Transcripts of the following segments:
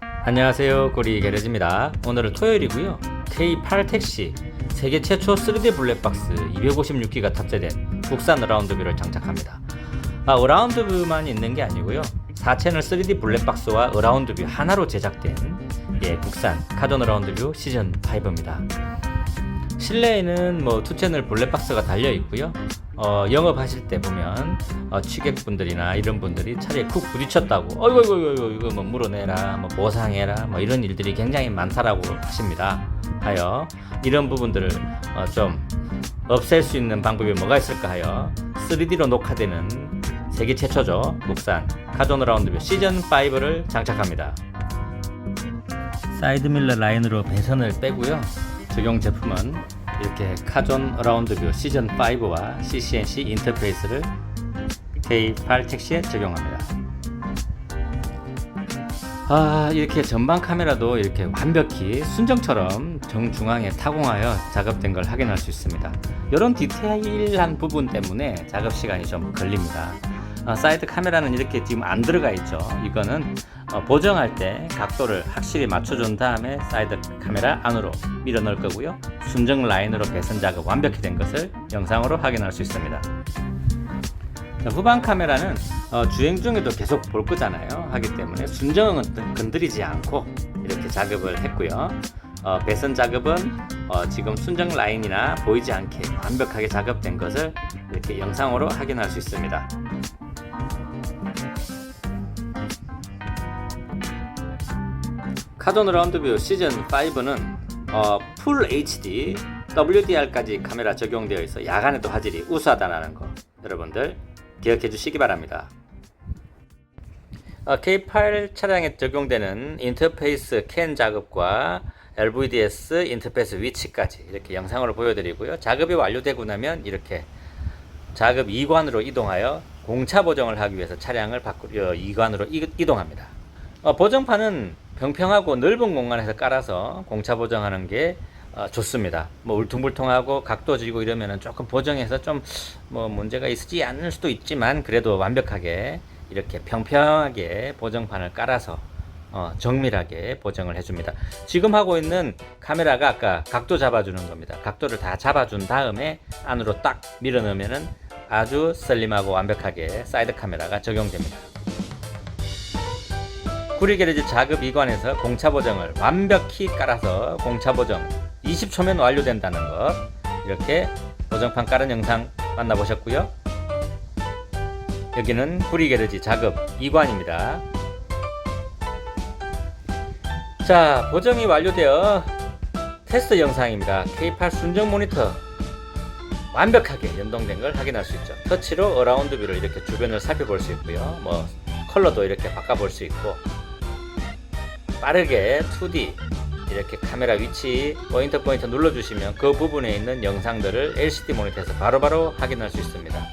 안녕하세요. 고리 게레지입니다. 오늘은 토요일이고요. K8 택시 세계 최초 3D 블랙박스 256기가 탑재된 국산 어라운드뷰를 장착합니다. 아, 어라운드뷰만 있는 게 아니고요. 4채널 3D 블랙박스와 어라운드뷰 하나로 제작된 예, 국산 카전 어라운드뷰 시즌 5입니다 실내에는 뭐 투채널 블랙박스가 달려 있고요. 어, 영업하실 때 보면 어, 취객분들이나 이런 분들이 차례에 쿡 부딪혔다고 어이구 이거 이거 이거 뭐 물어내라 뭐 보상해라 뭐 이런 일들이 굉장히 많다라고 하십니다. 하여 이런 부분들을 어, 좀 없앨 수 있는 방법이 뭐가 있을까 하여 3D로 녹화되는 세계 최초죠 국산 카존 라운드뷰 시즌 5를 장착합니다. 사이드밀러 라인으로 배선을 빼고요. 적용 제품은 이렇게 카존 어라운드뷰 시즌 5와 CCNC 인터페이스를 K8 택시에 적용합니다. 아 이렇게 전방 카메라도 이렇게 완벽히 순정처럼 정중앙에 타공하여 작업된 걸 확인할 수 있습니다. 이런 디테일한 부분 때문에 작업 시간이 좀 걸립니다. 어, 사이드 카메라는 이렇게 지금 안 들어가 있죠. 이거는 어, 보정할 때 각도를 확실히 맞춰준 다음에 사이드 카메라 안으로 밀어 넣을 거고요. 순정 라인으로 배선 작업 완벽히 된 것을 영상으로 확인할 수 있습니다. 자, 후방 카메라는 어, 주행 중에도 계속 볼 거잖아요. 하기 때문에 순정은 건- 건드리지 않고 이렇게 작업을 했고요. 어, 배선 작업은 어, 지금 순정 라인이나 보이지 않게 완벽하게 작업된 것을 이렇게 영상으로 확인할 수 있습니다. 카돈 라운드뷰 시즌 5는 어, 풀 HD WDR까지 카메라 적용되어 있어 야간에도 화질이 우수하다는 거 여러분들 기억해 주시기 바랍니다. 어, K8 차량에 적용되는 인터페이스 캔 작업과 LVDS 인터페이스 위치까지 이렇게 영상으로 보여드리고요. 작업이 완료되고 나면 이렇게 작업 2관으로 이동하여 공차 보정을 하기 위해서 차량을 밖으로 2관으로 이동합니다. 어, 보정판은 평평하고 넓은 공간에서 깔아서 공차 보정하는 게 어, 좋습니다. 뭐 울퉁불퉁하고 각도 지고 이러면은 조금 보정해서 좀 뭐 문제가 있지 않을 수도 있지만 그래도 완벽하게 이렇게 평평하게 보정판을 깔아서 어, 정밀하게 보정을 해줍니다. 지금 하고 있는 카메라가 아까 각도 잡아주는 겁니다. 각도를 다 잡아준 다음에 안으로 딱 밀어 넣으면은 아주 슬림하고 완벽하게 사이드 카메라가 적용됩니다. 구리 게레지 작업 이관에서 공차 보정을 완벽히 깔아서 공차 보정 20초면 완료된다는 것 이렇게 보정판 깔은 영상 만나보셨고요. 여기는 구리 게레지 작업 이관입니다. 자, 보정이 완료되어 테스트 영상입니다. K8 순정 모니터 완벽하게 연동된 걸 확인할 수 있죠. 터치로 어라운드 뷰를 이렇게 주변을 살펴볼 수 있고요. 뭐 컬러도 이렇게 바꿔볼 수 있고 빠르게 2D 이렇게 카메라 위치 포인터 포인터 눌러주시면 그 부분에 있는 영상들을 LCD 모니터에서 바로 바로 확인할 수 있습니다.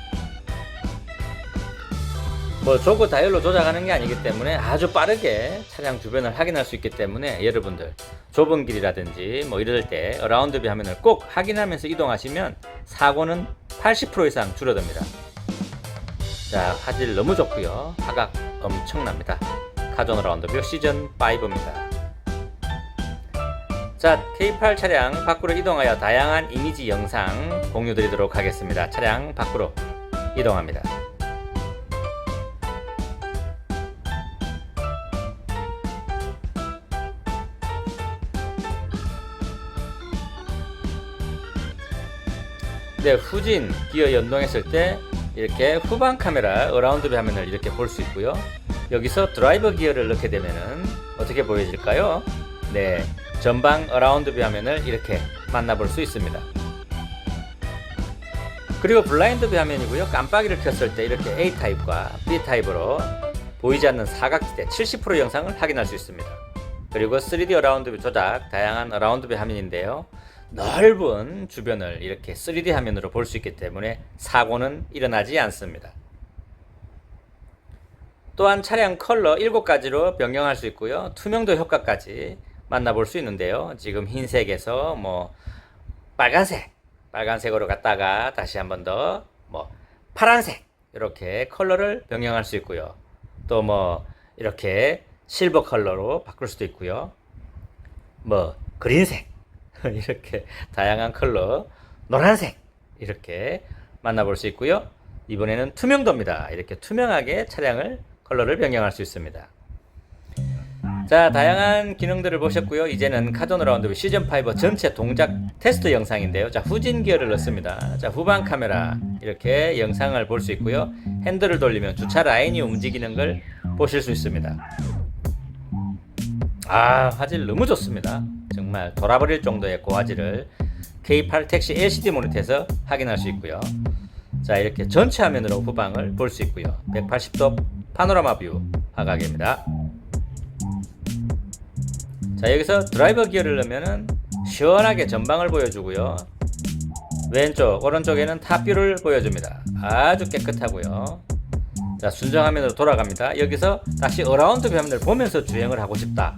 뭐 조그 다이얼로 조작하는 게 아니기 때문에 아주 빠르게 차량 주변을 확인할 수 있기 때문에 여러분들 좁은 길이라든지 뭐 이럴 때 어라운드 뷰 화면을 꼭 확인하면서 이동하시면 사고는 80% 이상 줄어듭니다. 자 화질 너무 좋고요 화각 엄청납니다. 카존 어라운드 뷰 시즌 5입니다. 자 K8 차량 밖으로 이동하여 다양한 이미지 영상 공유 드리도록 하겠습니다. 차량 밖으로 이동합니다. 네, 후진 기어 연동했을 때 이렇게 후방 카메라 어라운드 뷰 화면을 이렇게 볼 수 있고요. 여기서 드라이버 기어를 넣게 되면은 어떻게 보여질까요? 네, 전방 어라운드 뷰 화면을 이렇게 만나볼 수 있습니다. 그리고 블라인드 뷰 화면이고요. 깜빡이를 켰을 때 이렇게 A 타입과 B 타입으로 보이지 않는 사각지대 70% 영상을 확인할 수 있습니다. 그리고 3D 어라운드 뷰 조작, 다양한 어라운드 뷰 화면인데요. 넓은 주변을 이렇게 3D 화면으로 볼 수 있기 때문에 사고는 일어나지 않습니다. 또한 차량 컬러 7가지로 변경할 수 있고요. 투명도 효과까지 만나볼 수 있는데요. 지금 흰색에서 뭐 빨간색, 빨간색으로 갔다가 다시 한 번 더 뭐 파란색 이렇게 컬러를 변경할 수 있고요. 또 뭐 이렇게 실버 컬러로 바꿀 수도 있고요. 뭐 그린색 이렇게 다양한 컬러, 노란색 이렇게 만나볼 수 있고요. 이번에는 투명도입니다. 이렇게 투명하게 차량을 컬러를 변경할 수 있습니다. 자, 다양한 기능들을 보셨고요. 이제는 카존 라운드 시즌 5 전체 동작 테스트 영상인데요. 자, 후진 기어를 넣습니다. 자, 후방 카메라 이렇게 영상을 볼 수 있고요. 핸들을 돌리면 주차 라인이 움직이는 걸 보실 수 있습니다. 아, 화질 너무 좋습니다. 정말 돌아버릴 정도의 고화질을 K8 택시 LCD 모니터에서 확인할 수 있고요. 자, 이렇게 전체 화면으로 후방을 볼 수 있고요. 180도 파노라마 뷰 화각입니다. 자 여기서 드라이버 기어를 넣으면은 시원하게 전방을 보여주고요. 왼쪽 오른쪽에는 탑뷰를 보여줍니다. 아주 깨끗하고요. 자 순정 화면으로 돌아갑니다. 여기서 다시 어라운드 화면을 보면서 주행을 하고 싶다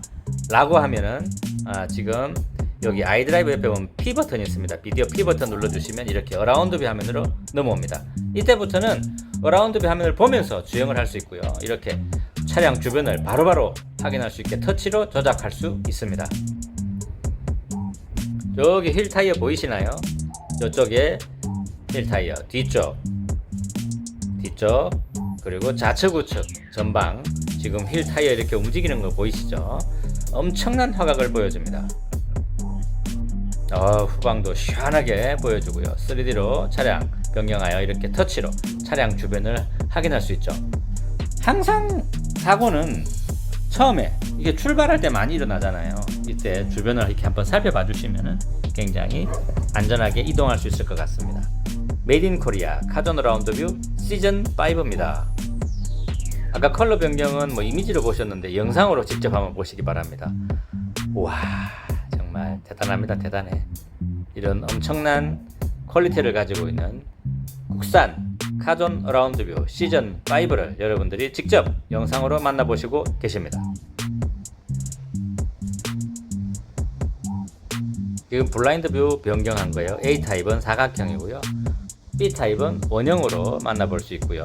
라고 하면은 아, 지금 여기 아이드라이브 옆에 보면 P 버튼이 있습니다. 비디오 P 버튼 눌러주시면 이렇게 어라운드 뷰 화면으로 넘어옵니다. 이때부터는 어라운드 뷰 화면을 보면서 주행을 할 수 있고요 이렇게 차량 주변을 바로바로 확인할 수 있게 터치로 조작할 수 있습니다. 여기 휠 타이어 보이시나요? 이쪽에 휠 타이어 뒤쪽 뒤쪽 그리고 좌측 우측 전방 지금 휠 타이어 이렇게 움직이는 거 보이시죠? 엄청난 화각을 보여줍니다. 어, 후방도 시원하게 보여주고요. 3D로 차량 변경하여 이렇게 터치로 차량 주변을 확인할 수 있죠. 항상 사고는 처음에 이게 출발할 때 많이 일어나잖아요. 이때 주변을 이렇게 한번 살펴봐 주시면 굉장히 안전하게 이동할 수 있을 것 같습니다. 메이드 인 코리아 카전 라운드 뷰 시즌 5입니다. 아까 컬러 변경은 뭐 이미지로 보셨는데 영상으로 직접 한번 보시기 바랍니다. 와 정말 대단합니다 대단해 이런 엄청난 퀄리티를 가지고 있는 국산 카존 어라운드 뷰 시즌 5를 여러분들이 직접 영상으로 만나보시고 계십니다. 지금 블라인드 뷰 변경한 거예요. A 타입은 사각형이고요. B 타입은 원형으로 만나볼 수 있고요.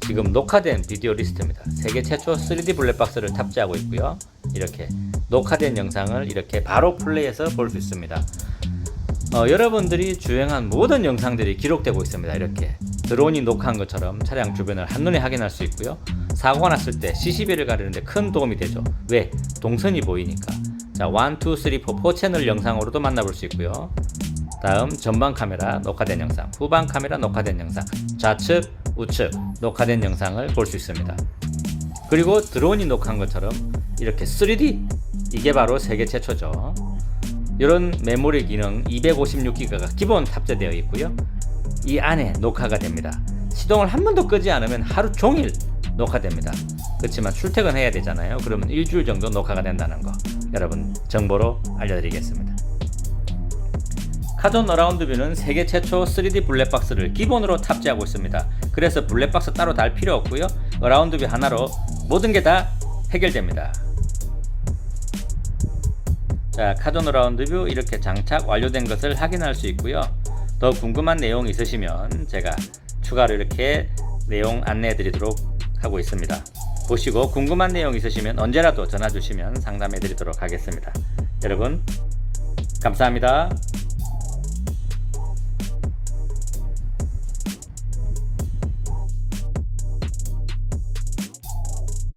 지금 녹화된 비디오 리스트입니다. 세계 최초 3D 블랙박스를 탑재하고 있고요. 이렇게 녹화된 영상을 이렇게 바로 플레이해서 볼 수 있습니다. 어, 여러분들이 주행한 모든 영상들이 기록되고 있습니다. 이렇게 드론이 녹화한 것처럼 차량 주변을 한눈에 확인할 수 있고요. 사고가 났을 때 CCB를 가리는데 큰 도움이 되죠. 왜? 동선이 보이니까. 자, 1, 2, 3, 4, 4 채널 영상으로도 만나볼 수 있고요. 다음 전방 카메라 녹화된 영상, 후방 카메라 녹화된 영상, 좌측, 우측 녹화된 영상을 볼 수 있습니다. 그리고 드론이 녹화한 것처럼 이렇게 3D 이게 바로 세계 최초죠. 이런 메모리 기능 256기가가 기본 탑재되어 있고요. 이 안에 녹화가 됩니다. 시동을 한 번도 끄지 않으면 하루 종일 녹화됩니다. 그렇지만 출퇴근해야 되잖아요. 그러면 일주일 정도 녹화가 된다는 거 여러분 정보로 알려드리겠습니다. 카존 어라운드 뷰는 세계 최초 3D 블랙박스를 기본으로 탑재하고 있습니다. 그래서 블랙박스 따로 달 필요 없고요. 어라운드 뷰 하나로 모든 게 다 해결됩니다. 자, 카존 어라운드 뷰 이렇게 장착 완료된 것을 확인할 수 있고요. 더 궁금한 내용 있으시면 제가 추가로 이렇게 내용 안내해 드리도록 하고 있습니다. 보시고 궁금한 내용 있으시면 언제라도 전화 주시면 상담해 드리도록 하겠습니다. 여러분, 감사합니다.